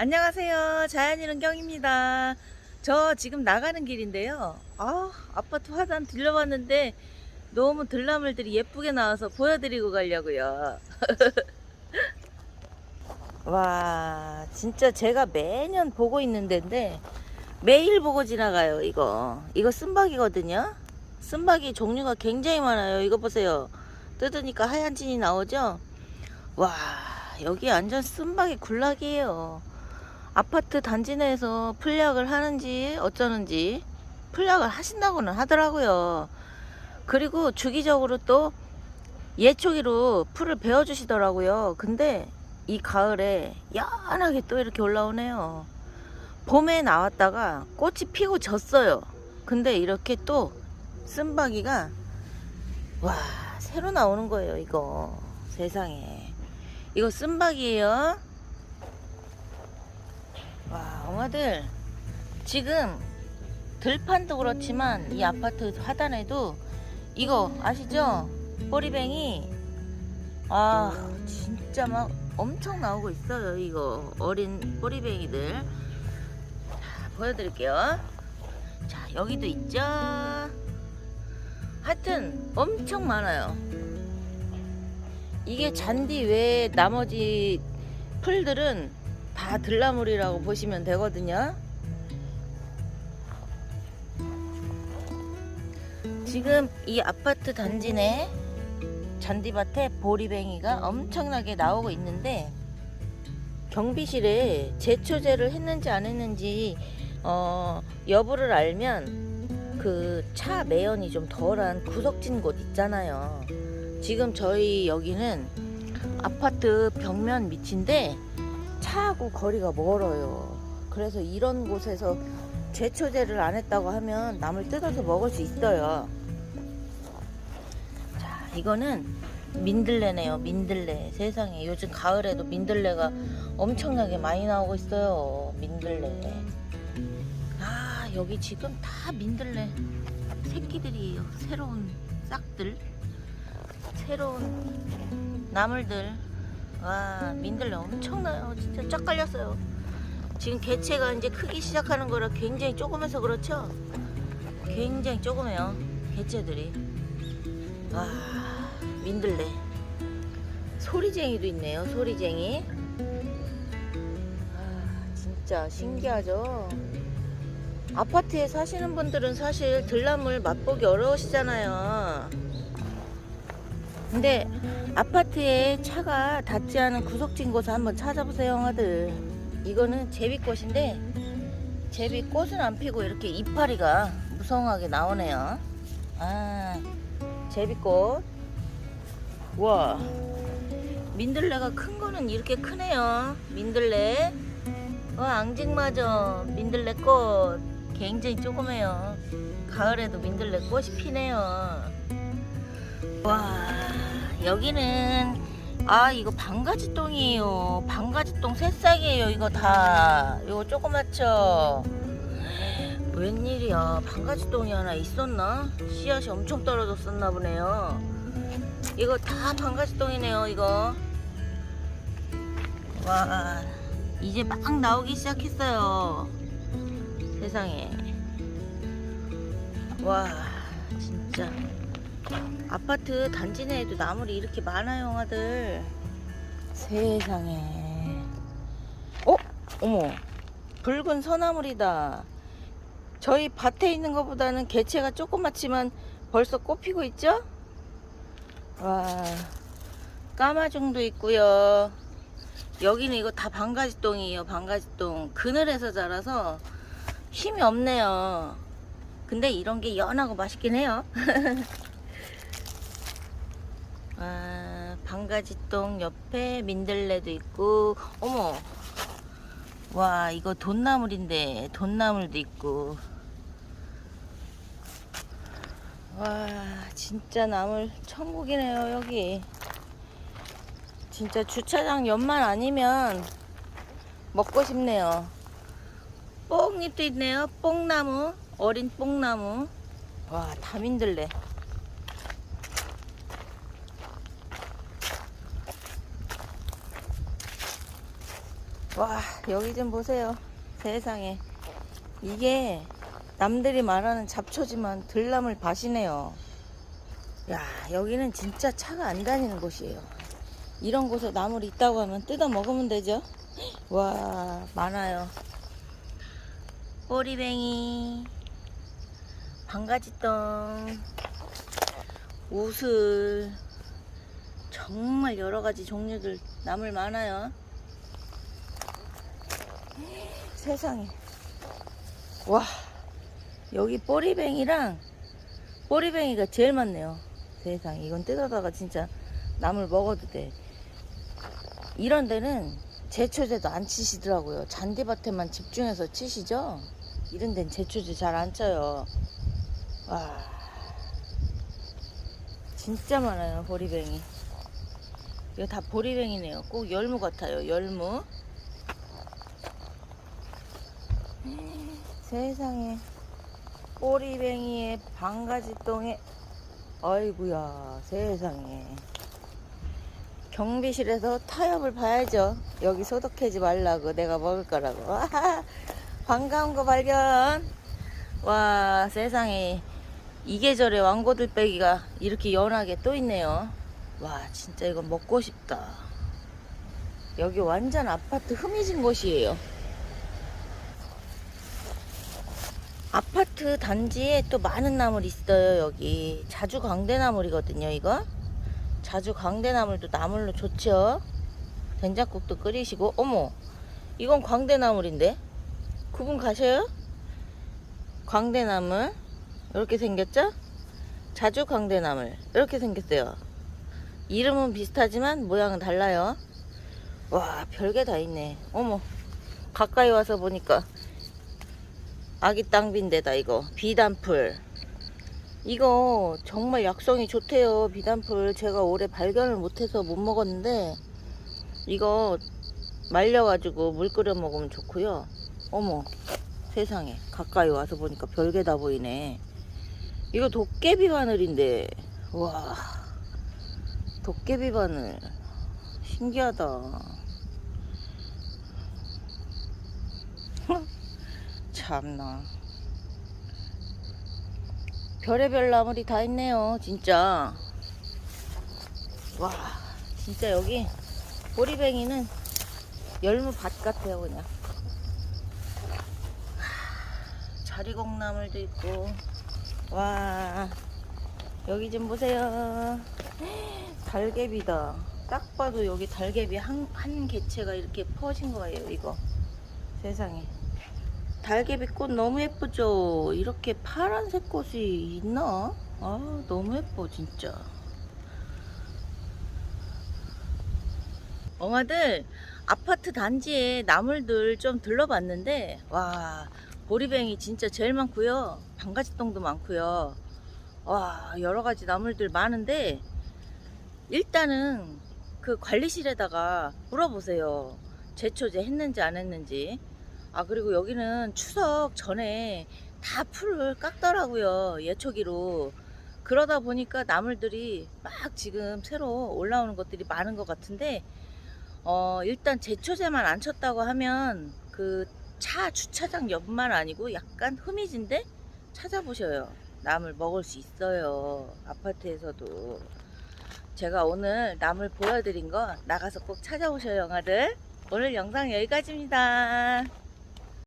안녕하세요. 자연이는 경입니다. 저 지금 나가는 길인데요. 아, 아파트 화단 들려봤는데 너무 들나물들이 예쁘게 나와서 보여드리고 가려고요. 와, 진짜 제가 매년 보고 있는 데인데 매일 보고 지나가요, 이거. 이거 쓴박이거든요. 쓴박이 종류가 굉장히 많아요. 이거 보세요. 뜯으니까 하얀 진이 나오죠? 와, 여기 완전 쓴박이 굴락이에요. 아파트 단지 내에서 풀약을 하는지 어쩌는지 풀약을 하신다고는 하더라고요. 그리고 주기적으로 또 예초기로 풀을 베어 주시더라고요. 근데 이 가을에 연하게 또 이렇게 올라오네요. 봄에 나왔다가 꽃이 피고 졌어요. 근데 이렇게 또 쓴바기가 와 새로 나오는 거예요 이거 세상에 이거 쓴바기예요 와 엄마들. 지금 들판도 그렇지만 이 아파트 화단에도 이거 아시죠? 꼬리뱅이. 아 진짜 막 엄청 나오고 있어요 이거. 어린 꼬리뱅이들. 자 보여드릴게요. 자 여기도 있죠? 하여튼 엄청 많아요. 이게 잔디 외에 나머지 풀들은 다 들나물이라고 보시면 되거든요 지금 이 아파트 단지 내 잔디밭에 보리뱅이가 엄청나게 나오고 있는데 경비실에 제초제를 했는지 안 했는지 어, 여부를 알면 그 차 매연이 좀 덜한 구석진 곳 있잖아요. 지금 저희 여기는 아파트 벽면 밑인데 차하고 거리가 멀어요. 그래서 이런 곳에서 제초제를 안 했다고 하면 남을 뜯어서 먹을 수 있어요. 자, 이거는 민들레네요. 민들레. 세상에 요즘 가을에도 민들레가 엄청나게 많이 나오고 있어요. 민들레. 아, 여기 지금 다 민들레 새끼들이에요. 새로운 싹들. 새로운 나물들. 와, 민들레 엄청나요. 진짜 쫙 깔렸어요. 지금 개체가 이제 크기 시작하는 거라 굉장히 조그매서 그렇죠? 굉장히 조그매요. 개체들이. 와, 민들레. 소리쟁이도 있네요. 소리쟁이. 아, 진짜 신기하죠? 아파트에 사시는 분들은 사실 들나물 맛보기 어려우시잖아요. 근데 아파트에 차가 닿지 않은 구석진 곳을 한번 찾아보세요, 형아들. 이거는 제비꽃인데 제비꽃은 안 피고 이렇게 이파리가 무성하게 나오네요. 아, 제비꽃. 와, 민들레가 큰 거는 이렇게 크네요. 민들레. 와, 앙증맞아. 민들레 꽃. 굉장히 조그매요. 가을에도 민들레 꽃이 피네요. 와, 여기는 아 이거 방가지똥이에요. 방가지똥 새싹이에요. 이거 다. 이거 조그맣죠. 웬일이야. 방가지똥이 하나 있었나? 씨앗이 엄청 떨어졌었나 보네요. 이거 다 방가지똥이네요. 이거. 와 이제 막 나오기 시작했어요. 세상에. 와 진짜. 아파트 단지 내에도 나물이 이렇게 많아요, 형아들. 세상에. 어? 어머. 붉은 서나물이다. 저희 밭에 있는 것보다는 개체가 조그맣지만 벌써 꽃 피고 있죠? 와. 까마종도 있고요. 여기는 이거 다 방가지똥이에요, 방가지똥. 그늘에서 자라서 힘이 없네요. 근데 이런 게 연하고 맛있긴 해요. 아, 방가지똥 옆에 민들레도 있고, 어머, 와, 이거 돈나물인데, 돈나물도 있고. 와, 진짜 나물 천국이네요, 여기. 진짜 주차장 옆만 아니면 먹고 싶네요. 뽕잎도 있네요, 뽕나무. 어린 뽕나무. 와, 다 민들레. 와 여기 좀 보세요. 세상에. 이게 남들이 말하는 잡초지만 들나물 밭이네요. 야, 여기는 진짜 차가 안 다니는 곳이에요. 이런 곳에 나물 있다고 하면 뜯어 먹으면 되죠? 와, 많아요. 꼬리뱅이, 방가지똥, 우슬, 정말 여러 가지 종류들 나물 많아요. 세상에. 와, 여기 꼬리뱅이랑 꼬리뱅이가 제일 많네요. 세상에. 이건 뜯어다가 진짜 나물 먹어도 돼. 이런 데는 제초제도 안 치시더라고요. 잔디밭에만 집중해서 치시죠? 이런 데는 제초제 잘 안 쳐요. 와. 진짜 많아요, 보리뱅이. 이거 다 보리뱅이네요. 꼭 열무 같아요, 열무. 세상에. 꼬리뱅이에 방가지똥에. 아이구야 세상에. 경비실에서 타협을 봐야죠. 여기 소독하지 말라고 내가 먹을 거라고. 와, 반가운 거 발견. 와 세상에. 이 계절에 왕고들 빼기가 이렇게 연하게 또 있네요. 와 진짜 이거 먹고 싶다. 여기 완전 아파트 흠이진 곳이에요 아파트 단지에 또 많은 나물 있어요 여기. 자주 광대나물이거든요 이거. 자주 광대나물도 나물로 좋죠? 된장국도 끓이시고. 어머 이건 광대나물인데? 구분 가셔요? 광대나물. 이렇게 생겼죠? 자주 광대나물. 이렇게 생겼어요. 이름은 비슷하지만 모양은 달라요. 와 별게 다 있네. 어머 가까이 와서 보니까 아기 땅빈데다 이거. 비단풀. 이거 정말 약성이 좋대요 비단풀. 제가 올해 발견을 못해서 못 먹었는데 이거 말려가지고 물 끓여 먹으면 좋고요. 어머 세상에. 가까이 와서 보니까 별게 다 보이네. 이거 도깨비 바늘인데. 와. 도깨비 바늘. 신기하다 참나. 별의별 나물이 다 있네요 진짜. 와 진짜 여기 보리뱅이는 열무밭 같아요 그냥. 하, 자리곡나물도 있고. 와 여기 좀 보세요. 달개비다. 딱 봐도 여기 달개비 한, 한 개체가 이렇게 퍼진 거예요 이거. 세상에 달개비꽃 너무 예쁘죠? 이렇게 파란색 꽃이 있나? 아 너무 예뻐 진짜. 엉아들 아파트 단지에 나물들 좀 들러봤는데 와 보리뱅이 진짜 제일 많고요. 방가지똥도 많고요. 와 여러가지 나물들 많은데 일단은 그 관리실에다가 물어보세요. 제초제 했는지 안 했는지 아 그리고 여기는 추석 전에 다 풀을 깎더라고요 예초기로. 그러다 보니까 나물들이 막 지금 새로 올라오는 것들이 많은 것 같은데 어 일단 제초제만 안 쳤다고 하면 그 차 주차장 옆만 아니고 약간 흠이진데 찾아보셔요. 나물 먹을 수 있어요 아파트에서도. 제가 오늘 나물 보여드린 거 나가서 꼭 찾아오셔요 영아들. 오늘 영상 여기까지입니다